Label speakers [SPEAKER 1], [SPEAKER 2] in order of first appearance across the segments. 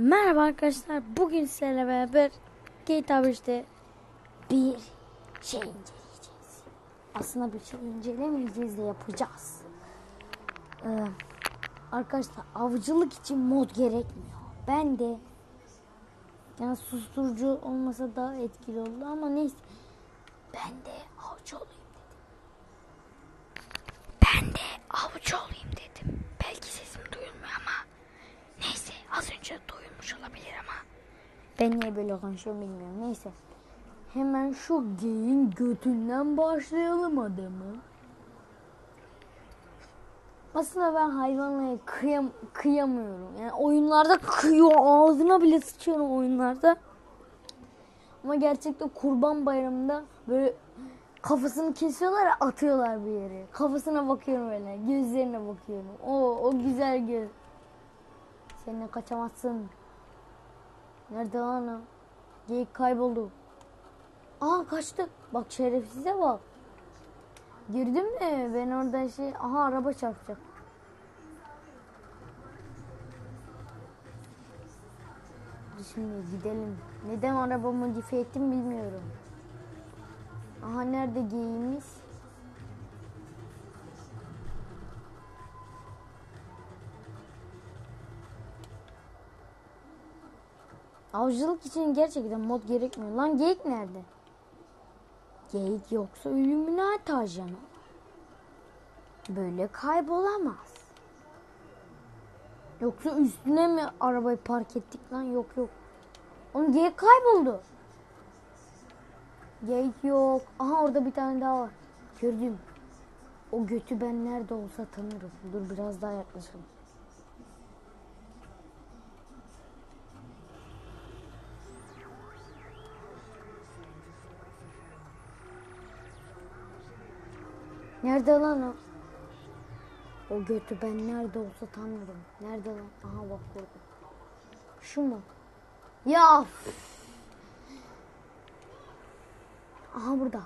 [SPEAKER 1] Merhaba arkadaşlar. Bugün sizlerle beraber GTA 5'te bir şey inceleyeceğiz. Aslında bir şey incelemeyeceğiz de yapacağız. Ee, arkadaşlar avcılık için mod gerekmiyor. Ben de yani susturucu olmasa daha etkili oldu ama neyse. Ben de avcı olayım dedim. Ben de avcı olayım dedim. Belki sesim duyulmuyor ama Neyse az önce duyulmuş olabilir ama. Ben niye böyle konuşuyorum bilmiyorum. Neyse. Hemen şu geyin götünden başlayalım adamı. Aslında ben hayvanlara kıyam, kıyamıyorum. Yani oyunlarda kıyıyor. Ağzına bile sıçıyorum oyunlarda. Ama gerçekten kurban bayramında böyle kafasını kesiyorlar atıyorlar bir yere. Kafasına bakıyorum öyle. Gözlerine bakıyorum. O, o güzel göz. Seninle kaçamazsın. Nerede lan o? Geyik kayboldu. Aa kaçtı. Bak şerefsize bak. Girdim mi? Ben orada şey... Aha araba çarpacak. Şimdi gidelim. Neden araba modifiye ettim bilmiyorum. Aha nerede geyiğimiz? Avcılık için gerçekten mod gerekmiyor. Lan geyik nerede? Geyik yoksa Illuminati ajanı. Böyle kaybolamaz. Yoksa üstüne mi arabayı park ettik lan? Yok yok. Oğlum geyik kayboldu. Geyik yok. Aha orada bir tane daha var. Gördüm. O götü ben nerede olsa tanırım. Dur biraz daha yaklaşalım. Nerede lan o? O götü ben nerede olsa tanırım. Nerede lan? Aha bak burada. Şu mu? Ya. Aha burada.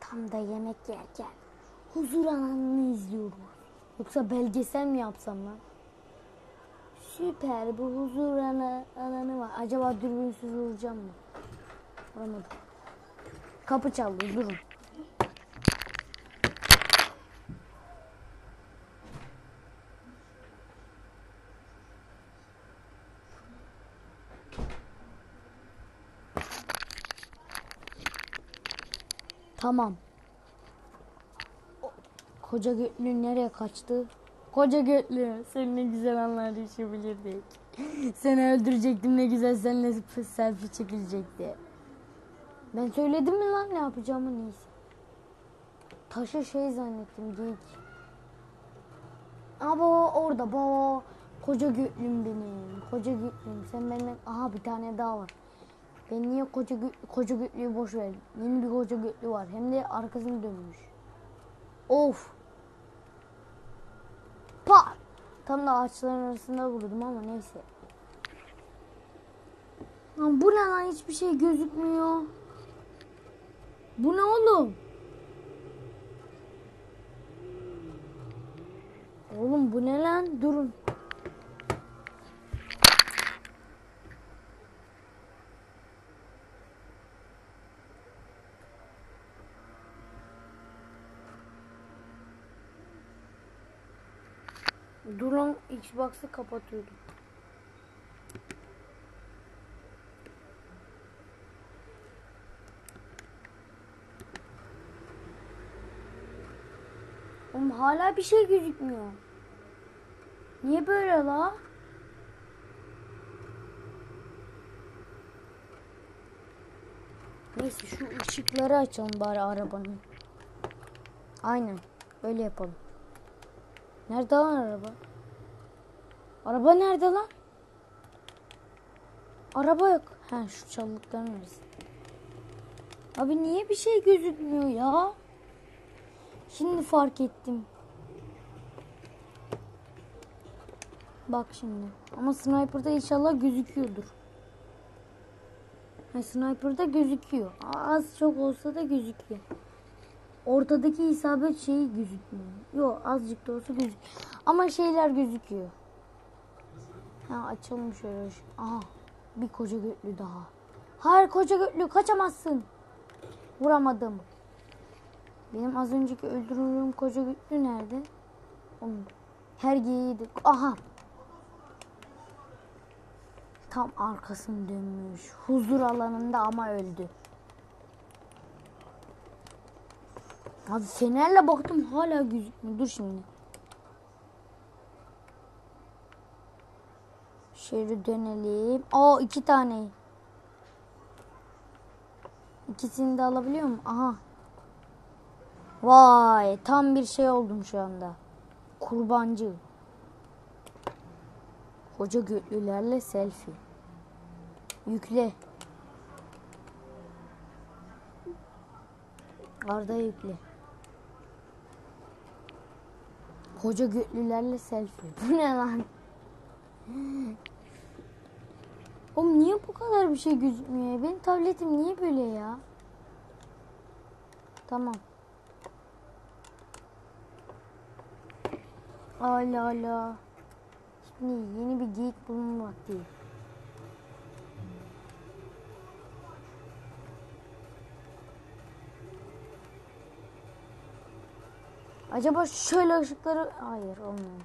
[SPEAKER 1] Tam da yemek yerken huzur alanını izliyoruz. Yoksa belgesel mi yapsam lan? Süper bu huzur alanı, alanı var. Acaba dürbünsüz vuracağım mı? Vuramadım. Kapı çaldı durun. Tamam. Koca götlü nereye kaçtı? Koca götlü sen ne güzel anlar yaşayabilirdik. Seni öldürecektim ne güzel seninle selfie çekilecekti. Ben söyledim mi lan ne yapacağımı neyse. Taşı şey zannettim geyik. Aba orada ba koca götlüm benim. Koca götlüm sen benden aha bir tane daha var. Ben niye koca gö koca götlüyü boş ver. Yeni bir koca götlü var. Hem de arkasını dönmüş. Of. Pat. Tam da ağaçların arasında vurdum ama neyse. Lan bu ne lan hiçbir şey gözükmüyor. Bu ne oğlum? Oğlum bu ne lan? Durun. Durun Xbox'ı kapatıyordum. Oğlum hala bir şey gözükmüyor. Niye böyle la? Neyse şu ışıkları açalım bari arabanın. Aynen. Böyle yapalım. Nerede lan araba? Araba nerede lan? Araba yok. Ha şu çalılıkların arası. Abi niye bir şey gözükmüyor ya? Şimdi fark ettim. Bak şimdi. Ama sniper'da inşallah gözüküyordur. Ha, sniper'da gözüküyor. Az çok olsa da gözüküyor. ortadaki isabet şeyi gözükmüyor. Yok azıcık da olsa gözük. Ama şeyler gözüküyor. Ha açalım şöyle. Aha bir koca götlü daha. Hayır koca götlü kaçamazsın. Vuramadım. Benim az önceki öldürüldüğüm koca götlü nerede? Onun. Her giyiydi. Aha. Tam arkasını dönmüş. Huzur alanında ama öldü. Abi fenerle baktım hala gözükmüyor. Dur şimdi. Şöyle dönelim. Aa iki tane. İkisini de alabiliyor muyum? Aha. Vay tam bir şey oldum şu anda. Kurbancı. Koca götlülerle selfie. Yükle. Arda yükle. Koca götlülerle selfie. Bu ne lan? Oğlum niye bu kadar bir şey gözükmüyor? Benim tabletim niye böyle ya? Tamam. Ala ala. Şimdi yeni bir geyik bulma vakti. Acaba şöyle ışıkları... Hayır olmuyor.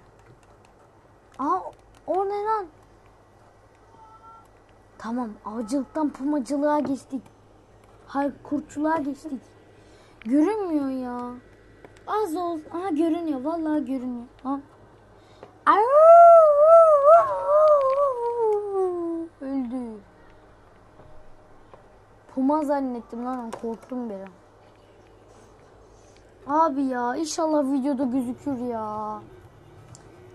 [SPEAKER 1] Aa o ne lan? Tamam avcılıktan pumacılığa geçtik. Hayır kurtçuluğa geçtik. Görünmüyor ya. Az ol. Aha görünüyor. Vallahi görünüyor. Ha. Öldü. Puma zannettim lan. Korktum bir. Abi ya inşallah videoda gözükür ya.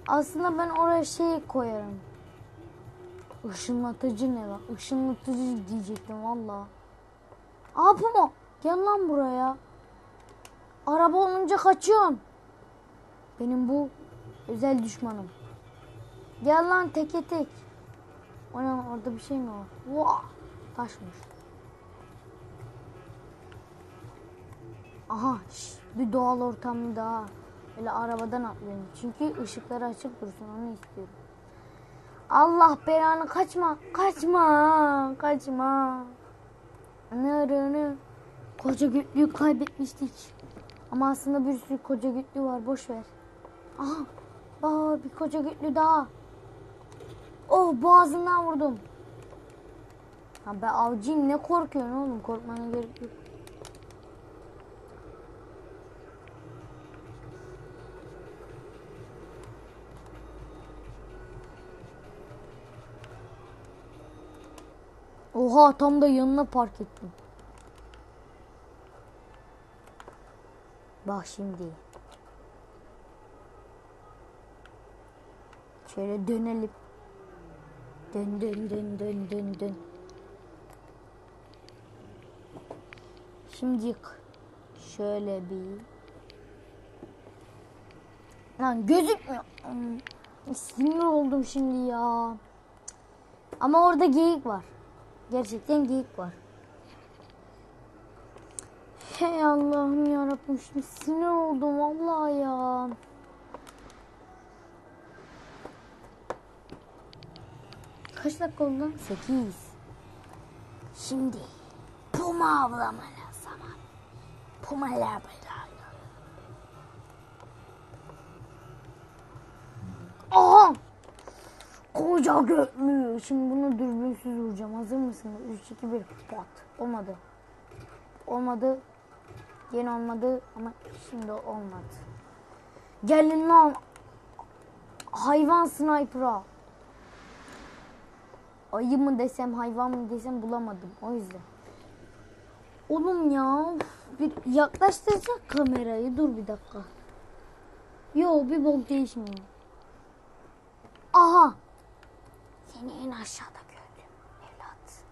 [SPEAKER 1] Aslında ben oraya şey koyarım. Işınlatıcı ne lan? Işınlatıcı diyecektim valla. Aa Puma gel lan buraya. Araba olunca kaçıyorsun. Benim bu özel düşmanım. Gel lan teke tek. O ne lan, orada bir şey mi var? Vah taşmış. Aha şş, bir doğal ortamı daha. Öyle arabadan atlayayım. Çünkü ışıkları açık dursun onu istiyorum. Allah belanı kaçma. Kaçma. Kaçma. Nırını. Koca gütlüyü kaybetmiştik. Ama aslında bir sürü koca gütlü var. Boş ver. Aha. Aa, bir koca gütlü daha. Oh boğazından vurdum. Ha ben avcıyım ne korkuyorsun oğlum korkmana gerek yok. Oha tam da yanına park ettim. Bak şimdi. Şöyle dönelim. Dön dön dön dön dön dön. Şimdi şöyle bir Lan gözükmüyor. Hmm, Sinir oldum şimdi ya. Ama orada geyik var. Gerçekten geyik var. Hey Allah'ım yarabbim şimdi sinir oldum vallahi ya. Kaç dakika oldu? 8. Şimdi puma avlamalı zaman. Pumalar böyle. Aha! Koca götlü. Şimdi bunu dürbünsüz vuracağım. Hazır mısınız? 3, 2, 1. Pat. Olmadı. Olmadı. Yine olmadı ama şimdi olmadı. Gelin lan. Hayvan sniper'a. Ayı mı desem hayvan mı desem bulamadım. O yüzden. Oğlum ya. Bir yaklaştıracak kamerayı. Dur bir dakika. Yo bir bok değişmiyor. Aha. Seni en aşağıda gördüm evlat.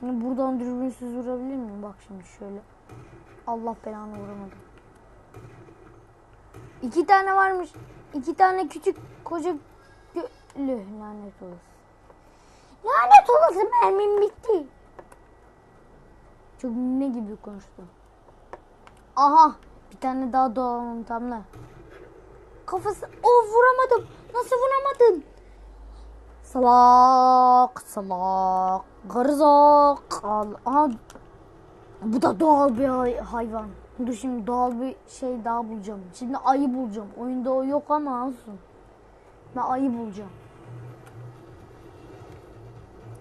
[SPEAKER 1] Seni buradan dürbünsüz vurabilir miyim? Bak şimdi şöyle. Allah belanı vuramadım. İki tane varmış. İki tane küçük koca göllü lanet olsun. Lanet olası mermim bitti. Çok ne gibi konuştum. Aha bir tane daha doğalım tamla. Kafası of vuramadım. Nasıl vuramadım? Salak salak. Garzak. Al. Aha. Bu da doğal bir hay- hayvan. Dur şimdi doğal bir şey daha bulacağım. Şimdi ayı bulacağım. Oyunda o yok ama olsun. Ben ayı bulacağım.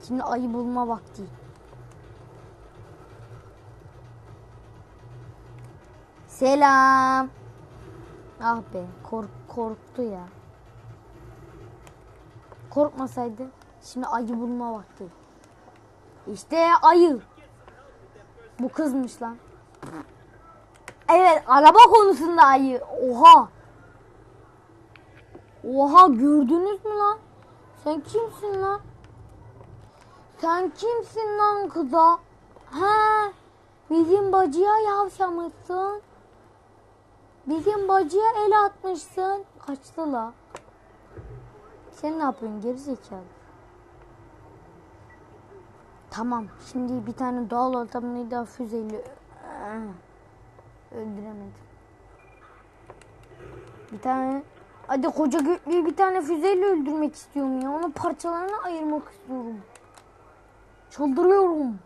[SPEAKER 1] Şimdi ayı bulma vakti. Selam. Ah be kork korktu ya. Korkmasaydı şimdi ayı bulma vakti. İşte ayı. Bu kızmış lan. Evet araba konusunda ayı. Oha. Oha gördünüz mü lan? Sen kimsin lan? Sen kimsin lan kıza? He, bizim bacıya yavşamışsın. Bizim bacıya el atmışsın. Kaçtı la. Sen ne yapıyorsun gerizekalı? Tamam. Şimdi bir tane doğal ortamını da füzeyle Ah, öldüremedim. Bir tane Hadi koca götlüyü bir tane füzeyle öldürmek istiyorum ya. Onun parçalarını ayırmak istiyorum. Çıldırıyorum.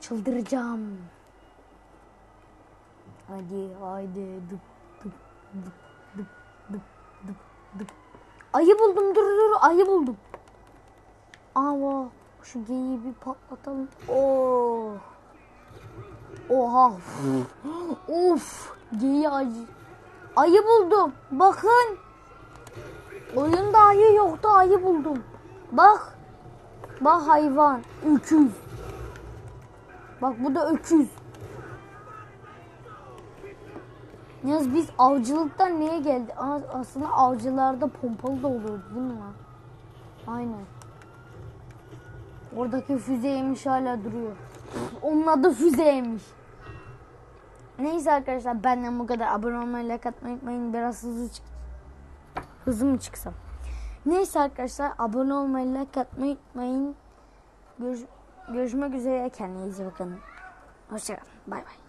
[SPEAKER 1] Çıldıracağım. Hadi haydi dıp dıp dıp dıp dıp dıp dıp. Ayı buldum dur dur ayı buldum. Ava şu geyiği bir patlatalım. Oh. Oha. of. Geyiği acı. Ayı buldum. Bakın. Oyunda ayı yoktu ayı buldum. Bak. Bak hayvan. Öküz. Bak bu da öküz. Yalnız biz avcılıktan niye geldi? Aslında avcılarda pompalı da oluyordu değil mi lan? Aynen. Oradaki füzeymiş hala duruyor. Onun adı füzeymiş. Neyse arkadaşlar benden bu kadar. Abone olmayı, like atmayı unutmayın. Biraz hızlı çık. Hızlı mı çıksam? Neyse arkadaşlar abone olmayı, like atmayı unutmayın. Görüş- görüşmek üzere. Kendinize iyi bakın. Hoşçakalın. Bay bay.